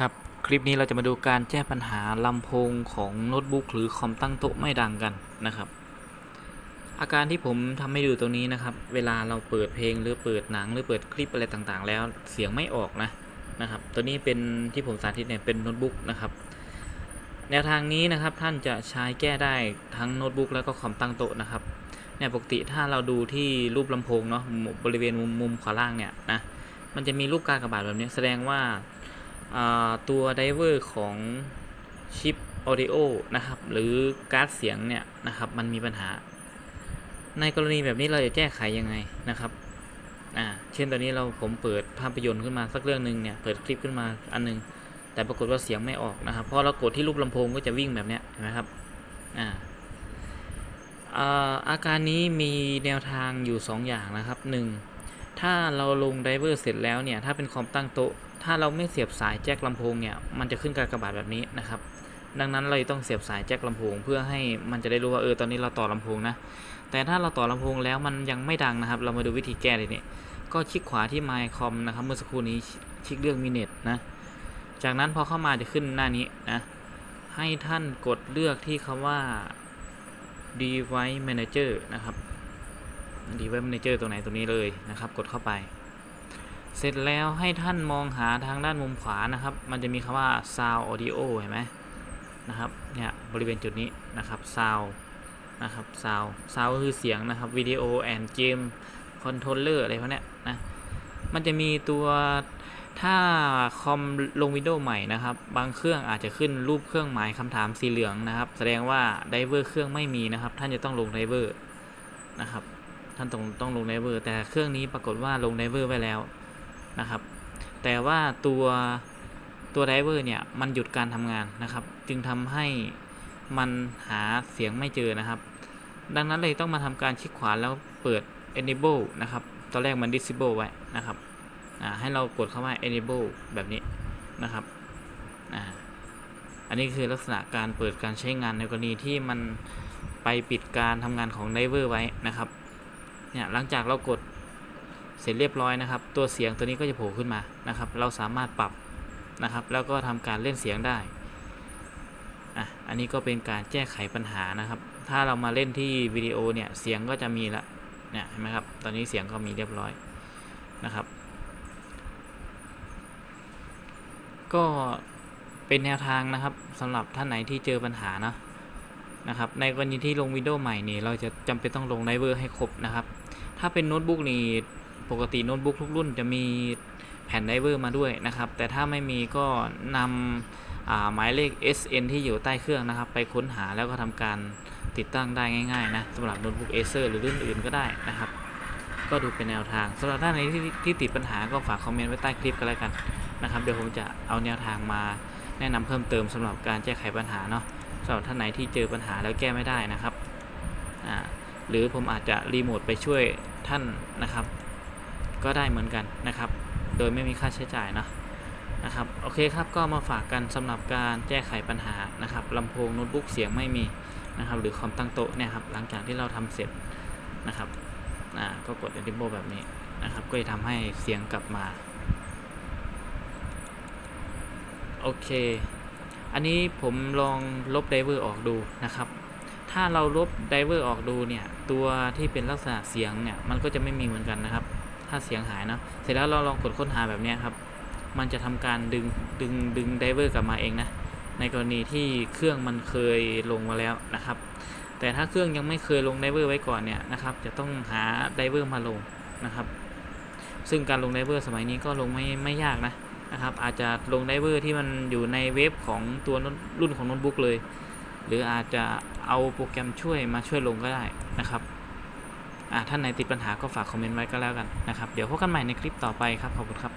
ครับ คลิปนี้เราจะมาดูการแก้ปัญหาลำโพงของโน้ตบุ๊กหรือคอมตั้งโต๊ะไม่ดังกันนะครับ อาการที่ผมทำให้ดูตรงนี้นะครับ เวลาเราเปิดเพลงหรือเปิดหนังหรือเปิดคลิปอะไรต่างๆ แล้วเสียงไม่ออกนะนะครับ ตัวนี้เป็นที่ผมสาธิตเนี่ยเป็นโน้ตบุ๊กนะครับ แนวทางนี้นะครับท่านจะใช้แก้ได้ทั้งโน้ตบุ๊กแล้วก็คอมตั้งโต๊ะนะครับเนี่ยปกติถ้าเราดูที่รูปลำโพงเนาะบริเวณมุมมุมขวาล่างเนี่ยนะมันจะมีรูปกากบาทแบบนี้แสดงว่า ตัวไดเวอร์ของชิปออดิโอนะครับ หรือการ์ดเสียงเนี่ยนะครับ มันมีปัญหา ในกรณีแบบนี้เราจะแก้ไขยังไงนะครับอ่าเช่นตอนนี้เราผมเปิดภาพยนตร์ขึ้นมาสักเรื่องหนึ่งเนี่ยเปิดคลิปขึ้นมาอันหนึง แต่ปรากฏว่าเสียงไม่ออกนะครับเพราะเรากดที่รูปลำโพงก็จะวิ่งแบบเนี้ยเห็นไหมครับอาอ่าอาการนี้มีแนวทางอยู่ 2 อย่างนะครับ 1. ถ้าเราลงไดเวอร์เสร็จแล้วเนี่ย ถ้าเป็นคอมตั้งโต๊ะ ถ้าเราไม่เสียบสายแจ็คลำโพงเนี่ยมันจะขึ้นกากบาทแบบนี้นะครับ ดังนั้นเราต้องเสียบสายแจ็คลำโพง เพื่อให้มันจะได้รู้ว่าเออตอนนี้เราต่อลำโพงนะแต่ถ้าเราต่อลำโพงแล้วมันยังไม่ดังนะครับ เรามาดูวิธีแก้เลยเนี่ยก็คลิกขวาที่ My Com นะครับเมื่อสักครู่นี้คลิกเรื่อง Minute นะจากนั้นพอเข้ามาจะขึ้นหน้านี้นะให้ท่านกดเลือกที่คำว่า Device Manager นะครับ Device Manager ตัวไหนตัวนี้เลยนะครับ กดเข้าไป เสร็จแล้วให้ท่านมองหาทางด้านมุมขวานะครับ มันจะมีคำว่า Sound Audio เห็นไหมนะครับ เนี่ยบริเวณจุดนี้นะครับ Sound นะครับ Sound Sound คือเสียงนะครับ Video and Game Controller อะไรพวกนี้นะ มันจะมีตัวถ้าคอมลงวิดีโอใหม่นะครับ บางเครื่องอาจจะขึ้นรูปเครื่องหมายคำถามสีเหลืองนะครับ แสดงว่าไดเวอร์เครื่องไม่มีนะครับ ท่านจะต้องลงไดเวอร์นะครับ ท่านต้องต้องลงไดเวอร์แต่เครื่องนี้ปรากฏว่าลงไดเวอร์ไว้แล้ว นะครับ แต่ว่าตัวตัวไดเวอร์เนี่ยมันหยุดการทำงานนะครับ จึงทำให้มันหาเสียงไม่เจอนะครับ ดังนั้นเลยต้องมาทำการคลิกขวาแล้วเปิด enable นะครับ ตอนแรกมัน disable ไว้นะครับอ่าให้เรากดเข้าว่า enable แบบนี้นะครับอ่าอันนี้คือลักษณะการเปิดการใช้งานในกรณีที่มันไปปิดการทำงานของไดเวอร์ไว้นะครับ เนี่ยหลังจากเรากด เสร็จเรียบร้อยนะครับ ตัวเสียงตัวนี้ก็จะโผล่ขึ้นมานะครับ เราสามารถปรับนะครับ แล้วก็ทำการเล่นเสียงได้อะอันนี้ก็เป็นการแก้ไขปัญหานะครับ ถ้าเรามาเล่นที่วิดีโอเนี่ยเสียงก็จะมีละเนี่ยเห็นไหมครับ ตอนนี้เสียงก็มีเรียบร้อยนะครับ ก็เป็นแนวทางนะครับสำหรับท่านไหนที่เจอปัญหานะนะครับ ในกรณีที่ลงวิดีโอใหม่นี่เราจะจำเป็นต้องลงไดเวอร์ให้ครบนะครับ ถ้าเป็นโน้ตบุ๊กนี่ ปกติโน้ตบุ๊กทุกรุ่นจะมีแผ่นไดเวอร์มาด้วยนะครับ แต่ถ้าไม่มีก็นำหมายเลข SN ที่อยู่ใต้เครื่องนะครับ ไปค้นหาแล้วก็ทำการติดตั้งได้ง่ายๆนะสำหรับโน้ตบุ๊ก Acer หรือรุ่นอื่นก็ได้นะครับ ก็ดูเป็นแนวทางสำหรับท่านไหนที่ที่ติดปัญหาก็ฝากคอมเมนต์ไว้ใต้คลิปกันแล้วกันนะครับ เดี๋ยวผมจะเอาแนวทางมาแนะนำเพิ่มเติมสำหรับการแก้ไขปัญหาเนาะสำหรับท่านไหนที่เจอปัญหาแล้วแก้ไม่ได้นะครับหรือผมอาจจะรีโมทไปช่วยท่านนะครับ ก็ได้เหมือนกันนะครับ โดยไม่มีค่าใช้จ่ายเนาะนะครับโอเคครับก็มาฝากกันสำหรับการแก้ไขปัญหานะครับลำโพงโน้ตบุ๊กเสียงไม่มีนะครับหรือคอมตั้งโต๊ะเนี่ยครับหลังจากที่เราทำเสร็จนะครับอ่าก็กด enable แบบนี้นะครับก็จะทำให้เสียงกลับมาโอเค อันนี้ผมลองลบไดเวอร์ออกดูนะครับ ถ้าเราลบไดเวอร์ออกดูเนี่ย ตัวที่เป็นลักษณะเสียงเนี่ย มันก็จะไม่มีเหมือนกันนะครับ ถ้าเสียงหายเนาะเสร็จแล้วเราลองกดค้นหาแบบนี้ครับ มันจะทำการดึงดึงดึงไดเวอร์กลับมาเองนะในกรณีที่เครื่องมันเคยลงมาแล้วนะครับ แต่ถ้าเครื่องยังไม่เคยลงไดเวอร์ไว้ก่อนเนี่ยนะครับจะต้องหาไดเวอร์มาลงนะครับซึ่งการลงไดเวอร์สมัยนี้ก็ลงไม่ไม่ยากนะนะครับ อาจจะลงไดเวอร์ที่มันอยู่ในเว็บของตัวรุ่นของโน้ตบุ๊กเลย หรืออาจจะเอาโปรแกรมช่วยมาช่วยลงก็ได้นะครับ ท่านไหนติดปัญหาก็ฝากคอมเมนต์ไว้ก็แล้วกันนะครับ เดี๋ยวพบกันใหม่ในคลิปต่อไปครับ ขอบคุณครับ